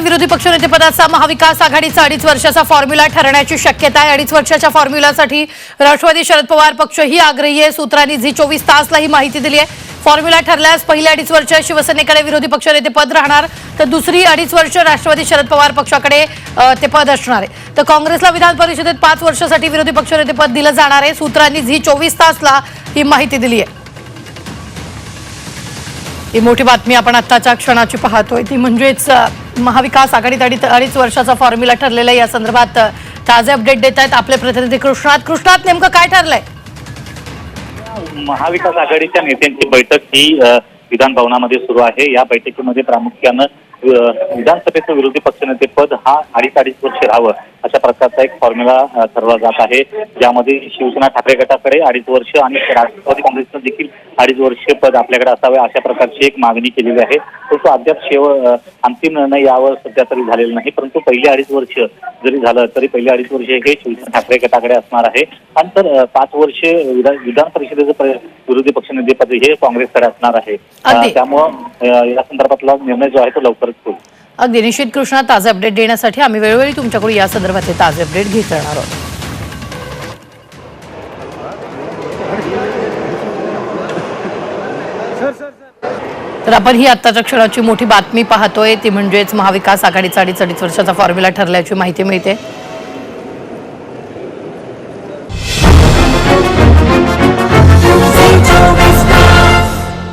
विरोधी पक्षनेतेपदाचा महाविकास आघाडीचा अडीच वर्षाचा फॉर्म्युला ठरण्याची शक्यता आहे. अडीच वर्षाच्या फॉर्म्युलासाठी राष्ट्रवादी शरद पवार पक्ष ही आग्रही आहे. सूत्रांनी झी चोवीस तासला ही माहिती दिली आहे. फॉर्म्युला ठरल्यास पहिल्या अडीच वर्ष शिवसेनेकडे विरोधी पक्षनेतेपद राहणार तर दुसरी अडीच वर्ष राष्ट्रवादी शरद पवार पक्षाकडे ते पद असणार आहे. तर काँग्रेसला विधान परिषदेत पाच वर्षासाठी विरोधी पक्षनेतेपद दिलं जाणार आहे. सूत्रांनी झी चोवीस तासला ही माहिती दिली आहे. ही मोठी बातमी आपण आत्ताच्या क्षणाची पाहतोय. ती म्हणजेच महाविकास आघाडीत अडीच अडीच वर्षाचा फॉर्म्युला ठरलेला आहे. या संदर्भात ताजे अपडेट देत आहेत आपले प्रतिनिधी कृष्णात. कृष्णात नेमकं काय ठरलंय? महाविकास आघाडीच्या नेत्यांची बैठक ही विधान भवनामध्ये सुरू आहे. या बैठकीमध्ये प्रामुख्यानं विधानसभेचं विरोधी पक्षनेते पद हा अडीच अडीच वर्ष राहावं अशा प्रकारचा एक फॉर्म्युला ठरवला जात आहे. ज्यामध्ये शिवसेना ठाकरे गटाकडे अडीच वर्ष आणि राष्ट्रवादी काँग्रेसनं देखील अडीच वर्ष पद आपल्याकडे असावे अशा प्रकारची एक मागणी केलेली आहे. परंतु अद्याप शेव अंतिम निर्णय यावर सध्या तरी झालेला नाही. परंतु पहिली अडीच वर्ष जरी झालं तरी पहिली अडीच वर्ष हे शिवसेना ठाकरे गटाकडे असणार आहे. आणि तर पाच वर्ष विधान विधान परिषदेचं विरोधी पक्षनेतेपद हे काँग्रेसकडे असणार आहे. त्यामुळं या संदर्भातला निर्णय जो आहे तो लवकरच होईल. अगदी निश्चित कृष्णा ताजे अपडेट देण्यासाठी आम्ही वेळोवेळी तुमच्याकडून या संदर्भातले ताजे अपडेट घेत राहणार आहोत. तर आपण ही आत्ताच्या क्षणाची मोठी बातमी पाहतोय. ती म्हणजेच महाविकास आघाडीचा अडीच अडीच वर्षाचा फॉर्म्युला ठरल्याची माहिती मिळते.